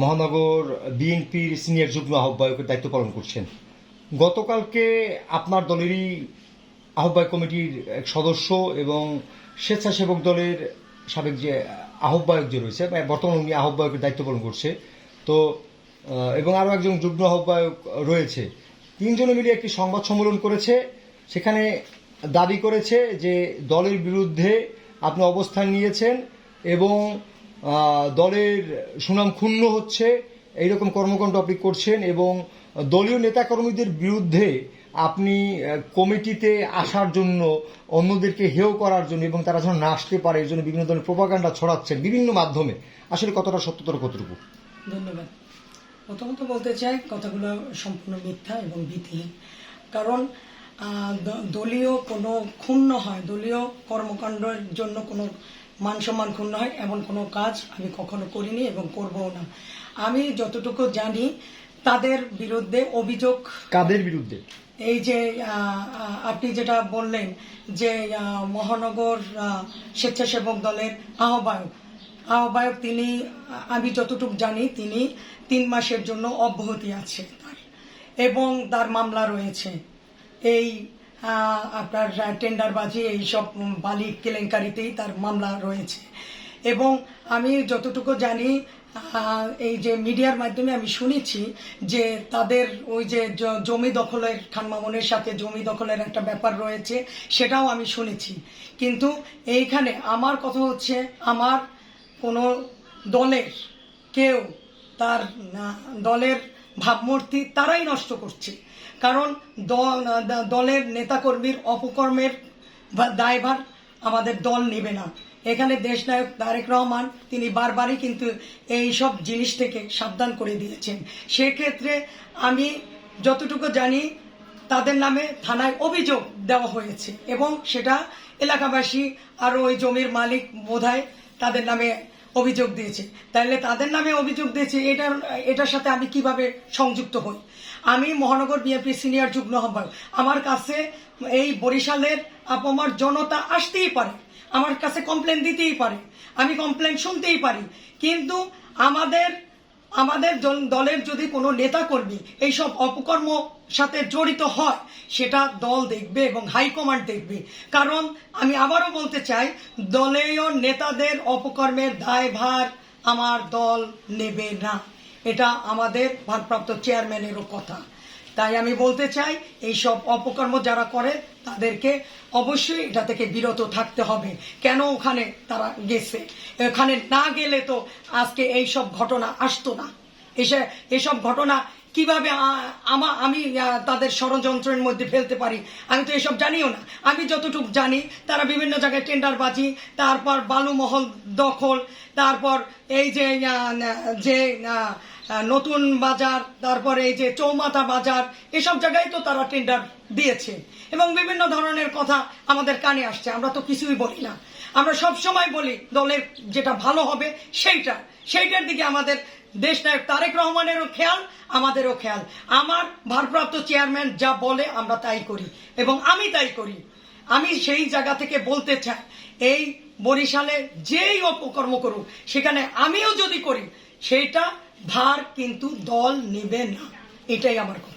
মহানগর বিএনপির সিনিয়র যুগ্ম আহ্বায়কের দায়িত্ব পালন করছেন। গতকালকে আপনার দলেরই আহ্বায়ক কমিটির এক সদস্য এবং স্বেচ্ছাসেবক দলের সাবেক যে আহ্বায়ক যে রয়েছে বর্তমানে উনি আহ্বায়কের দায়িত্ব পালন করছে। তো এবং আরও একজন যুগ্ম আহ্বায়ক রয়েছে। তিনজনে মিলে একটি সংবাদ সম্মেলন করেছে। সেখানে দাবি করেছে যে দলের বিরুদ্ধে আপনি অবস্থান নিয়েছেন এবং দলের সুনাম ক্ষুণ্ণ হচ্ছে, এইরকম কর্মকাণ্ড আপনি করছেন এবং দলীয় নেতাকর্মীদের বিরুদ্ধে আপনি কমিটিতে আসার জন্য, অন্যদেরকে হেয় করার জন্য এবং তারা যেন না আসতে পারে, এর জন্য বিভিন্ন ধরনের প্রোপাগান্ডা ছড়াচ্ছেন বিভিন্ন মাধ্যমে। আসলে কতটা সত্যতর কতটুকু? ধন্যবাদ। প্রথমত বলতে চাই, কথাগুলো সম্পূর্ণ মিথ্যা এবং ভীতিহীন কারণ দলীয় কোনো ক্ষুণ্ণ হয়, দলীয় কর্মকাণ্ডের জন্য কোনো মান সম্মান ক্ষুণ্ণ হয় এমন কোনো কাজ আমি কখনো করিনি এবং করবও না। আমি যতটুকু জানি তাদের বিরুদ্ধে অভিযোগ কাদের বিরুদ্ধে? এই যে আপনি যেটা বললেন যে মহানগর স্বেচ্ছাসেবক দলের আহ্বায়ক। আহ্বায়ক তিনি আমি যতটুকু জানি তিনি তিন মাসের জন্য অব্যাহতি আছে তার। এবং তার মামলা রয়েছে। এই আপনার টেন্ডারবাজি এইসব বালি কেলেঙ্কারিতেই তার মামলা রয়েছে। এবং আমি যতটুকু জানি এই যে মিডিয়ার মাধ্যমে আমি শুনেছি যে তাদের ওই যে জমি দখলের খান মামুনের সাথে জমি দখলের একটা ব্যাপার রয়েছে, সেটাও আমি শুনেছি। কিন্তু এইখানে আমার কথা হচ্ছে, আমার কোনো দলের কেউ তার দলের ভাবমূর্তি তারাই নষ্ট করছে। কারণ দল, দলের নেতাকর্মীর অপকর্মের দায়ভার আমাদের দল নেবে না। এখানে দেশনায়ক তারেক রহমান, তিনি বারবারই কিন্তু এই সব জিনিস থেকে সাবধান করে দিয়েছেন। সেক্ষেত্রে আমি যতটুকু জানি, তাদের নামে থানায় অভিযোগ দেওয়া হয়েছে এবং সেটা এলাকাবাসী আর ওই জমির মালিক বোধহয় তাদের নামে অভিযোগ দিয়েছে। তাহলে তাদের নামে অভিযোগ দিয়েছে এটার এটার সাথে আমি কীভাবে সংযুক্ত হই? আমি মহানগর বিএনপি সিনিয়র যুগ্ম আহ্বায়ক। আমার কাছে এই বরিশালের আপমার জনতা আসতেই পারে, আমার কাছে কমপ্লেন দিতেই পারে, আমি কমপ্লেন শুনতেই পারি। কিন্তু আমাদের আমাদের দলের যদি কোনো নেতাকর্মী এইসব অপকর্ম সাথে জড়িত হয়, সেটা দল দেখবে এবং হাইকমান্ড দেখবে। কারণ আমি আবারও বলতে চাই, দলীয় নেতাদের অপকর্মের দায়ভার আমার দল নেবে না। এটা আমাদের ভারপ্রাপ্ত চেয়ারম্যানেরও কথা। তাই আমি বলতে চাই, এইসব অপকর্ম যারা করে, তাদেরকে অবশ্যই এটা থেকে বিরত থাকতে হবে। কেন ওখানে তারা গেছে? এখানে না গেলে তো আজকে এই সব ঘটনা আসতো না। এসে এসব ঘটনা কীভাবে আমা, আমি তাদের ষড়যন্ত্রের মধ্যে ফেলতে পারি? আমি তো এসব জানিও না। আমি যতটুকু জানি, তারা বিভিন্ন জায়গায় টেন্ডারবাজি তারপর বালুমহল দখল, তারপর এই যে যে নতুন বাজার, তারপরে এই যে চৌমাথা বাজার, এসব জায়গায় তো তারা টেন্ডার দিয়েছে। এবং বিভিন্ন ধরনের কথা আমাদের কানে আসছে, আমরা তো কিছুই বলি না। আমরা সব সময় বলি, দলের যেটা ভালো হবে সেইটা। সেইটার দিকে আমাদের দেশ নায়ক তারেক রহমানেরও খেয়াল, আমাদেরও খেয়াল। আমার ভারপ্রাপ্ত চেয়ারম্যান যা বলে, আমরা তাই করি। এবং আমি তাই করি। আমি সেই জায়গা থেকে বলতে চাই, এই বরিশালে যেই অপকর্ম করুক, সেখানে আমিও যদি করি, সেইটা ভার কিন্তু দল নেবে না। এটাই আমার কথা।